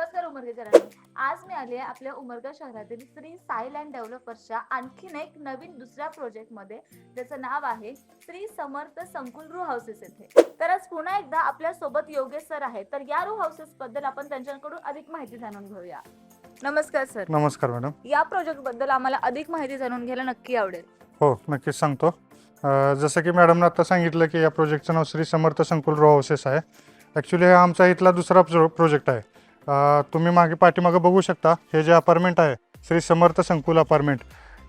उमरगेकरांनो आज मी आली आहे आपल्या उमरगा शहरातील श्री साई लँड डेव्हलपर्सच्या आणखीन एक नवीन दुसऱ्या प्रोजेक्टमध्ये ज्याचं नाव आहे श्री समर्थ संकुल रू हाऊसेस येथे. तर आज पुन्हा एकदा आपल्यासोबत योगेश सर आहेत. तर या रू हाऊसेस बद्दल आपण त्यांच्याकडून अधिक माहिती जाणून घेऊया. नमस्कार सर. नमस्कार मॅडम या प्रोजेक्टबद्दल आम्हाला अधिक माहिती जाणून घ्यायला नक्की आवडेल. हो नक्कीच सांगतो. अ, जसं की मॅडमनं आता सांगितलं की या प्रोजेक्टचं नाव श्री समर्थ संकुल रो हाऊसेस आहे. ॲक्च्युली हा आमचा इथला दुसरा प्रो प्रोजेक्ट आहे. अ, तुम्ही मागे पाठीमागं बघू शकता. हे जे अपार्टमेंट आहे श्री समर्थ संकुल अपार्टमेंट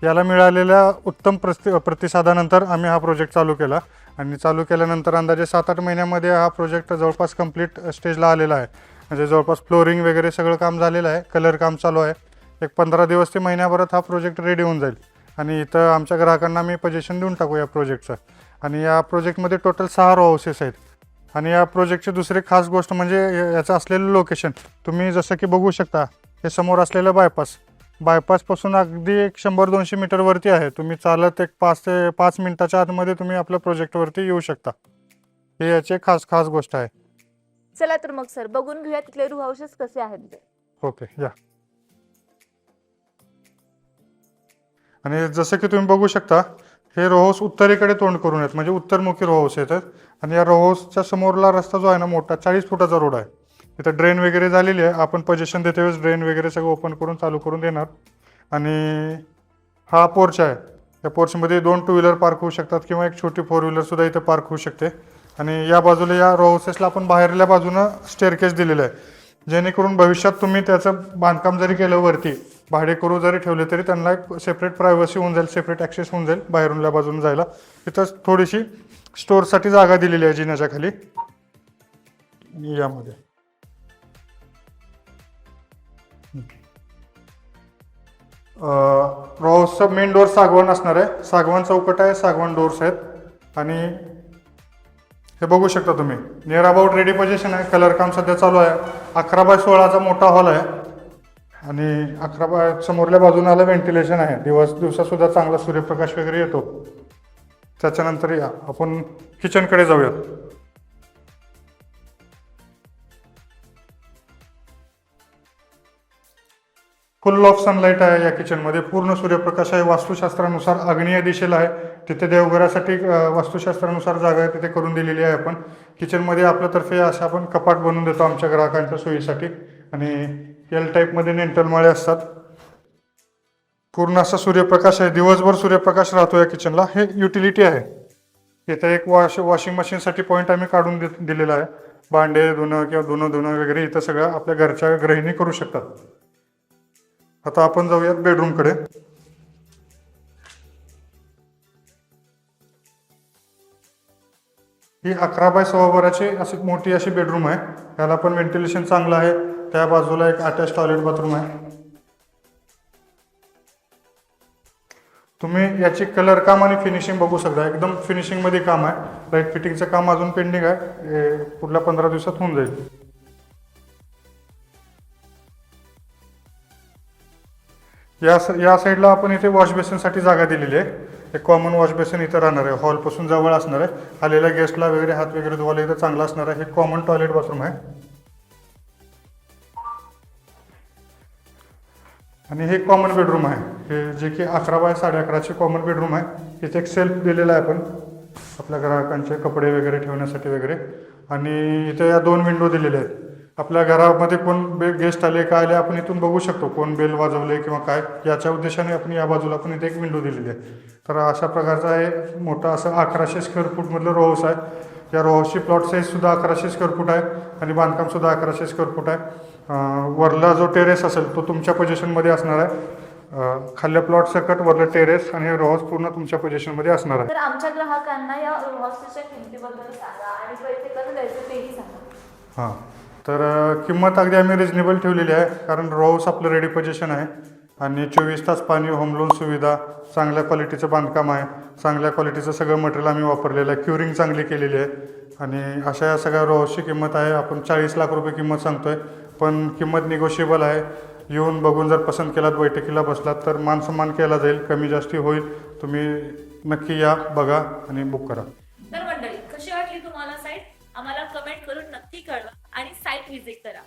याला मिळालेल्या उत्तम प्रति प्रतिसादानंतर आम्ही हा प्रोजेक्ट चालू केला. आणि चालू केल्यानंतर अंदाजे सात आठ महिन्यामध्ये हा प्रोजेक्ट जवळपास कंप्लीट स्टेजला आलेला आहे. म्हणजे जवळपास फ्लोरिंग वगैरे सगळं काम झालेलं आहे. कलर काम चालू आहे. एक पंधरा दिवस ते महिन्याभरात हा प्रोजेक्ट रेडी होऊन जाईल. आणि इथं आमच्या ग्राहकांना मी पजेशन देऊन टाकू या प्रोजेक्टचं आणि या प्रोजेक्टमध्ये टोटल सहा रो हाऊसेस आहेत. आणि या प्रोजेक्टची दुसरी खास गोष्ट म्हणजे याचं असलेलं लोकेशन तुम्ही जसं की बघू शकता हे समोर असलेलं बायपास बायपासपासून अगदी एक शंभर दोनशे मीटरवरती आहे. तुम्ही चालत एक पाच ते पाच मिनिटाच्या आतमध्ये तुम्ही आपल्या प्रोजेक्टवरती येऊ शकता. हे याची खास खास गोष्ट आहे. चला तर मग सर बघून घेऊया तिथले रू हाऊसेस कसे आहेत ते. ओके या. आणि जसं की तुम्ही बघू शकता हे रोहोस उत्तरेकडे तोंड करून आहेत म्हणजे उत्तरमुखी रोहाऊस येतात. आणि या रोहोसच्या समोरला रस्ता जो आहे ना मोठा चाळीस फुटाचा रोड आहे. तिथं ड्रेन वगैरे झालेली आहे. आपण पजेशन देते वेळेस ड्रेन वगैरे सगळं ओपन करून चालू करून देणार. आणि हा पोर्च आहे. या पोर्चमध्ये दोन टू व्हीलर पार्क होऊ शकतात किंवा एक छोटी फोर व्हीलरसुद्धा इथं पार्क होऊ शकते. आणि या बाजूला या रोहोसेसला आपण बाहेरल्या बाजूनं स्टेअरकेस दिलेलं आहे. जेणेकरून भविष्यात तुम्ही त्याचं बांधकाम जरी केलं वरती भाडेकरू जरी ठेवले तरी त्यांना एक सेपरेट प्रायव्हसी होऊन जाईल सेपरेट ॲक्सेस होऊन जाईल बाहेरूनल्या बाजून जायला. इथं थोडीशी स्टोअरसाठी जागा दिलेली आहे जिन्याच्या खाली. यामध्ये. रोजचं मेन डोअर सागवान असणार आहे. सागवान चौकट आहे सागवान डोअर्स आहेत. आणि हे बघू शकता तुम्ही. नियर अबाउट रेडी पोझिशन आहे. कलर काम सध्या चालू आहे. अकरा बाय सोळाचा मोठा हॉल आहे. आणि अकरा बा समोरल्या बाजूने आलं व्हेंटिलेशन आहे. दिवस दिवसासुद्धा चांगला सूर्यप्रकाश वगैरे येतो. त्याच्यानंतर या. आपण किचनकडे जाऊयात. फुल ऑफ सनलाईट आहे या किचनमध्ये पूर्ण सूर्यप्रकाश आहे. वास्तुशास्त्रानुसार आग्नेय दिशेला आहे. तिथे देवघरासाठी वास्तुशास्त्रानुसार जागा आहे. तिथे करून दिलेली आहे आपण. किचनमध्ये आपल्यातर्फे असं आपण कपाट बनवून देतो आमच्या ग्राहकांच्या सोयीसाठी. आणि एल टाईपमध्ये नेंटल माळे असतात. पूर्ण असा सूर्यप्रकाश आहे. दिवसभर सूर्यप्रकाश राहतो या किचनला हे युटिलिटी आहे. इथं एक वॉश वॉशिंग मशीनसाठी पॉईंट आम्ही काढून दे दिलेला आहे. भांडे धुणं किंवा धुणं धुणं वगैरे इथं सगळं आपल्या घरच्या गृहिणी करू शकतात. आता आपण जाऊयात बेडरूमकडे ही अकरा बाय सव्वा बाराची अशी मोठी अशी बेडरूम आहे. याला पण व्हेंटिलेशन चांगलं आहे. त्या बाजूला एक अटॅच टॉयलेट बाथरूम आहे. तुम्ही याची कलर काम आणि फिनिशिंग बघू शकता. एकदम फिनिशिंगमध्ये काम आहे. लाइट फिटिंगचं काम अजून पेंडिंग आहे. पुढल्या पंधरा दिवसात होऊन जाईल. या स- या साईडला आपण इथे वॉश बेसिनसाठी जागा दिलेली आहे. एक कॉमन वॉश बेसिन इथं राहणार आहे. हॉलपासून जवळ असणार आहे. आलेल्या गेस्टला वगैरे हात वगैरे धुवायला इथं चांगला असणार आहे. हे कॉमन टॉयलेट बाथरूम आहे. आणि हे कॉमन बेडरूम आहे. हे जे की अकरा बाय साडे अकराचे कॉमन बेडरूम आहे. इथे एक सेल्फ दिलेला आहे आपण आपल्या ग्राहकांचे कपडे वगैरे ठेवण्यासाठी वगैरे. आणि इथे या दोन विंडो दिलेल्या आहेत. आपल्या घरामध्ये कोण बे गेस्ट आले काय आले आपण इथून बघू शकतो. कोण बेल वाजवले किंवा काय. याच्या उद्देशाने आपण या बाजूला आपण इथे एक विंडो दिलेली आहे. तर अशा प्रकारचा हे मोठा असं अकराशे स्क्वेअर फूटमधलं रो हाऊस आहे. या रो हाऊसची प्लॉट साईजसुद्धा अकराशे स्क्वेअर फूट आहे. आणि बांधकामसुद्धा अकराशे स्क्वेअर फूट आहे. वरला जो टेरेस असेल तो तुमच्या पोझिशनमध्ये असणार आहे. खाल्ल्या प्लॉट सकट वरलं टेरेस आणि हे पूर्ण तुमच्या पोझिशनमध्ये असणार आहे. तर आमच्या ग्राहकांना या हॉस्टेलच्या किमतीबद्दल सांगा आणि पैसे कसं द्यायचे तेही सांगा. हां. तर किंमत अगदी आम्ही रिजनेबल ठेवलेली आहे कारण रोहाऊस आपलं रेडी पोझिशन आहे. आणि चोवीस तास पाणी होम लोन सुविधा चांगल्या क्वालिटीचं बांधकाम आहे. चांगल्या क्वालिटीचं सगळं मटेरियल आम्ही वापरलेलं आहे. क्युरिंग चांगली केलेली आहे. आणि अशा या सगळ्या रोहाऊसची किंमत आहे आपण चाळीस लाख रुपये किंमत सांगतो आहे पण किंमत निगोशिएबल आहे. येऊन बघून जर पसंत केलात बैठकीला बसलात तर मानसन्मान केला जाईल. कमी जास्ती होईल. तुम्ही नक्की या बघा आणि बुक करा. तर मंडळी कशी वाटली तुम्हाला साईट आम्हाला कमेंट करून नक्की कळवा आणि साईट व्हिजिट करा.